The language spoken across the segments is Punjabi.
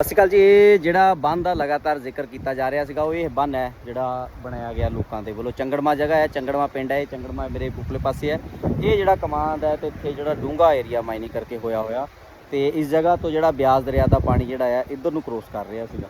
ਸਤਿ ਸ਼੍ਰੀ ਅਕਾਲ ਜੀ, ਇਹ ਜਿਹੜਾ ਬੰਨ ਦਾ ਲਗਾਤਾਰ ਜ਼ਿਕਰ ਕੀਤਾ ਜਾ ਰਿਹਾ ਸੀਗਾ, ਉਹ ਇਹ ਬੰਨ ਹੈ, ਜਿਹੜਾ ਬਣਾਇਆ ਗਿਆ ਲੋਕਾਂ ਦੇ ਵੱਲੋਂ। ਚੰਗੜਮਾ ਜਗ੍ਹਾ ਹੈ, ਚੰਗੜਮਾ ਪਿੰਡ ਹੈ, ਇਹ ਚੰਗੜਮਾ ਮੇਰੇ ਉਪਰਲੇ ਪਾਸੇ ਹੈ। ਇਹ ਜਿਹੜਾ ਕਮਾਂਦ ਹੈ, ਤੇ ਇੱਥੇ ਜਿਹੜਾ ਡੂੰਗਾ ਏਰੀਆ ਮਾਈਨਿੰਗ ਕਰਕੇ ਹੋਇਆ ਹੋਇਆ। ਤੇ ਇਸ ਜਗ੍ਹਾ ਤੋਂ ਜਿਹੜਾ ਬਿਆਸ ਦਰਿਆ ਦਾ ਪਾਣੀ ਜਿਹੜਾ ਹੈ, ਇੱਧਰ ਨੂੰ ਕ੍ਰੋਸ ਕਰ ਰਿਹਾ ਸੀਗਾ।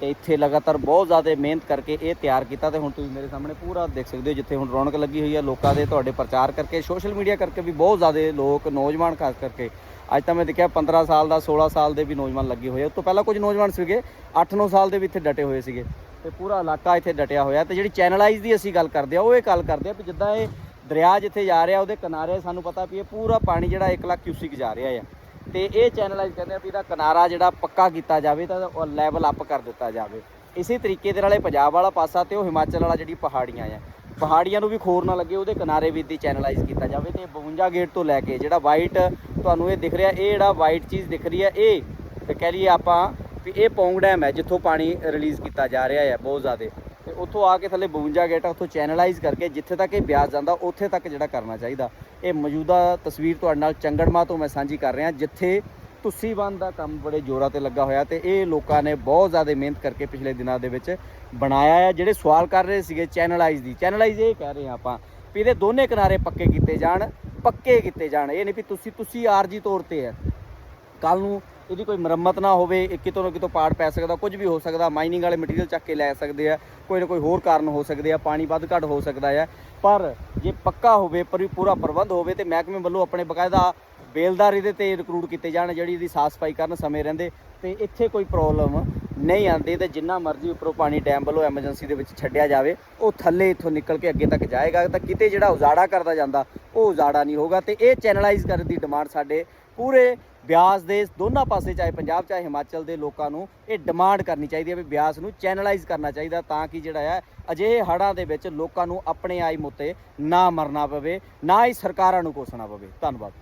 ਤੇ ਇੱਥੇ ਲਗਾਤਾਰ ਬਹੁਤ ਜ਼ਿਆਦਾ ਮਿਹਨਤ ਕਰਕੇ ਇਹ ਤਿਆਰ ਕੀਤਾ ਤੇ ਹੁਣ ਤੁਸੀਂ ਮੇਰੇ ਸਾਹਮਣੇ ਪੂਰਾ ਦੇਖ ਸਕਦੇ ਹੋ, ਜਿੱਥੇ ਹੁਣ ਰੌਣਕ ਲੱਗੀ ਹੋਈ ਹੈ, ਲੋਕਾਂ ਦੇ ਤੁਹਾਡੇ ਪ੍ਰਚਾਰ ਕਰਕੇ ਸੋਸ਼ਲ ਮੀਡੀਆ ਕਰਕੇ ਵੀ ਬਹੁਤ ਜ਼ਿਆਦਾ ਲੋਕ, ਨੌਜਵਾਨ ਖਾਸ ਕਰਕੇ ਅੱਜ ਤਾਂ ਮੈਂ ਦੇਖਿਆ 15 ਸਾਲ ਦਾ 16 ਸਾਲ ਦੇ ਵੀ ਨੌਜਵਾਨ ਲੱਗੇ ਹੋਏ ਆ। ਉਸ ਤੋਂ ਪਹਿਲਾਂ ਕੁਝ ਨੌਜਵਾਨ ਸੀਗੇ 8-9 ਸਾਲ ਦੇ ਵੀ ਇੱਥੇ ਡਟੇ ਹੋਏ ਸੀਗੇ। ਤੇ ਪੂਰਾ ਇਲਾਕਾ ਇੱਥੇ ਡਟਿਆ ਹੋਇਆ ਤੇ ਜਿਹੜੀ ਚੈਨਲਾਈਜ਼ ਦੀ ਅਸੀਂ ਗੱਲ ਕਰਦੇ ਆ, ਉਹ ਇਹ ਗੱਲ ਕਰਦੇ ਆ ਵੀ ਜਿੱਦਾਂ ਇਹ ਦਰਿਆ ਜਿੱਥੇ ਜਾ ਰਿਹਾ, ਉਹਦੇ ਕਿਨਾਰੇ ਸਾਨੂੰ ਪਤਾ ਵੀ ਇਹ ਪੂਰਾ ਪਾਣੀ ਜਿਹੜਾ 1 ਲੱਖ ਕਿਊਸਿਕ ਜਾ ਰਿਹਾ ਆ। ਤੇ ਇਹ ਚੈਨਲਾਈਜ਼ ਕਹਿੰਦੇ ਆ ਵੀ ਇਹਦਾ ਕਿਨਾਰਾ ਜਿਹੜਾ ਪੱਕਾ ਕੀਤਾ ਜਾਵੇ, ਤਾਂ ਉਹ ਲੈਵਲ ਅਪ ਕਰ ਦਿੱਤਾ ਜਾਵੇ। ਇਸੇ ਤਰੀਕੇ ਦੇ ਨਾਲ ਇਹ ਪੰਜਾਬ ਵਾਲਾ ਪਾਸਾ ਤੇ ਉਹ ਹਿਮਾਚਲ ਵਾਲਾ ਜਿਹੜੀ ਪਹਾੜੀਆਂ ਆ। ਪਹਾੜੀਆਂ ਨੂੰ ਵੀ ਖੋਰ ਨਾ ਲੱਗੇ, ਉਹਦੇ ਕਿਨਾਰੇ ਵੀ ਦੀ ਚੈਨਲਾਈਜ਼ ਕੀਤਾ ਜਾਵੇ ਤੇ 52 ਗੇਟ ਤੋਂ ਲੈ ਕੇ ਜਿਹੜਾ ਵਾਈਟ ਤੁਹਾਨੂੰ ਇਹ ਦਿਖ ਰਿਹਾ ਇਹ ਜਿਹੜਾ ਵਾਈਟ ਚੀਜ਼ ਦਿਖ ਰਹੀ ਹੈ ਇਹ ਤੇ ਕਹਿ ਲਈਏ ਆਪਾਂ ਵੀ ਇਹ ਪੌਂਗ ਡੈਮ ਹੈ ਜਿੱਥੋਂ ਪਾਣੀ ਰਿਲੀਜ਼ ਕੀਤਾ ਜਾ ਰਿਹਾ ਹੈ ਬਹੁਤ ਜ਼ਿਆਦਾ। ਤੇ ਉੱਥੋਂ ਆ ਕੇ ਥੱਲੇ 52 ਗੇਟ ਆ, ਉੱਥੋਂ ਚੈਨਲਾਈਜ਼ ਕਰਕੇ ਜਿੱਥੇ ਤੱਕ ਇਹ ਬਿਆਸ ਜਾਂਦਾ ਉੱਥੇ ਤੱਕ ਜਿਹੜਾ ਕਰਨਾ ਚਾਹੀਦਾ। ਇਹ ਮੌਜੂਦਾ ਤਸਵੀਰ ਤੁਹਾਡੇ ਨਾਲ ਚੰਗੜਮਾ ਤੋਂ ਮੈਂ ਸਾਂਝੀ ਕਰ ਰਿਹਾ ਜਿੱਥੇ ਤੁਸੀਂ ਬੰਦ ਦਾ ਕੰਮ ਬੜੇ ਜ਼ੋਰਾਂ ਤੇ ਲੱਗਾ ਹੋਇਆ ਤੇ ਇਹ ਲੋਕਾਂ ਨੇ ਬਹੁਤ ਜ਼ਿਆਦਾ ਮਿਹਨਤ ਕਰਕੇ ਪਿਛਲੇ ਦਿਨਾਂ ਦੇ ਵਿੱਚ ਬਣਾਇਆ ਹੈ ਜਿਹੜੇ ਸਵਾਲ ਕਰ ਰਹੇ ਸੀਗੇ ਚੈਨਲਾਈਜ਼ ਦੀ। ਚੈਨਲਾਈਜ਼ ਇਹ ਕਹਿ ਰਹੇ ਹਾਂ ਆਪਾਂ ਵੀ ਇਹਦੇ ਦੋਨੇ ਕਿਨਾਰੇ ਪੱਕੇ ਕੀਤੇ ਜਾਣ, ਪੱਕੇ ਕੀਤੇ ਜਾਣ। ਇਹ ਨਹੀਂ ਵੀ ਤੁਸੀਂ ਤੁਸੀਂ ਆਰਜੀ ਤੌਰ ਤੇ ਹੈ। ਕੱਲ ਨੂੰ ਇਹਦੀ ਕੋਈ ਮੁਰੰਮਤ ਨਾ ਹੋਵੇ ਕਿਤੋਂ ਨਾ ਕਿਤੋਂ ਪਾੜ ਪੈ ਸਕਦਾ, ਕੁਝ ਵੀ ਹੋ ਸਕਦਾ ਮਾਈਨਿੰਗ ਵਾਲੇ ਮਟੀਰੀਅਲ ਚੱਕ ਕੇ ਲੈ ਸਕਦੇ ਆ, ਕੋਈ ਨਾ ਕੋਈ ਹੋਰ ਕਾਰਨ ਹੋ ਸਕਦੇ ਆ, ਪਾਣੀ ਵੱਧ ਘੱਟ ਹੋ ਸਕਦਾ ਹੈ ਪਰ ਜੇ ਪੱਕਾ ਹੋਵੇ, ਪਰ, ਪੂਰਾ ਪ੍ਰਬੰਧ ਹੋਵੇ ਤੇ ਮਹਿਕਮੇ ਵੱਲੋਂ ਆਪਣੇ ਬਕਾਇਦਾ ਬੇਲਦਾਰ ਇਹਦੇ ਤੇ ਰਿਕਰੂਟ ਕੀਤੇ ਜਾਣ, ਜਿਹੜੀ ਇਹਦੀ ਸਾਫ਼ ਸਫ਼ਾਈ ਕਰਨ ਸਮੇਂ ਰਹਿੰਦੇ, ਤੇ ਇੱਥੇ ਕੋਈ ਪ੍ਰੋਬਲਮ ਨਹੀਂ ਆਉਂਦੀ ਤੇ ਜਿੰਨਾ ਮਰਜ਼ੀ ਉੱਪਰੋਂ ਪਾਣੀ ਡੈਮ ਵੱਲੋਂ ਐਮਰਜੈਂਸੀ ਦੇ ਵਿੱਚ ਛੱਡਿਆ ਜਾਵੇ, ਉਹ ਥੱਲੇ ਇੱਥੋਂ ਨਿਕਲ ਕੇ ਅੱਗੇ ਤੱਕ ਜਾਏਗਾ, ਤਾਂ ਕਿਤੇ ਜਿਹੜਾ ਉਜਾੜਾ ਕਰਦਾ ਜਾਂਦਾ, ਉਹ ਉਜਾੜਾ ਨਹੀਂ ਹੋਗਾ ਤੇ ਇਹ ਚੈਨਲਾਈਜ਼ ਕਰਨ ਦੀ ਡਿਮਾਂਡ ਸਾਡੇ ਪੂਰੇ ਬਿਆਸ ਦੇ ਦੋਨਾਂ ਪਾਸੇ, ਚਾਹੇ ਪੰਜਾਬ, ਚਾਹੇ ਹਿਮਾਚਲ ਦੇ ਲੋਕਾਂ ਨੂੰ ਇਹ ਡਿਮਾਂਡ ਕਰਨੀ ਚਾਹੀਦੀ ਹੈ ਵੀ ਬਿਆਸ ਨੂੰ ਚੈਨਲਾਈਜ਼ ਕਰਨਾ ਚਾਹੀਦਾ ਤਾਂ ਕਿ ਜਿਹੜਾ ਹੈ, ਅਜਿਹੇ ਹੜ੍ਹਾਂ ਦੇ ਵਿੱਚ ਲੋਕਾਂ ਨੂੰ ਆਪਣੇ ਆਈ ਮੁੱਤੇ ਨਾ ਮਰਨਾ ਪਵੇ, ਨਾ ਹੀ ਸਰਕਾਰਾਂ ਨੂੰ ਕੋਸਣਾ ਪਵੇ। ਧੰਨਵਾਦ।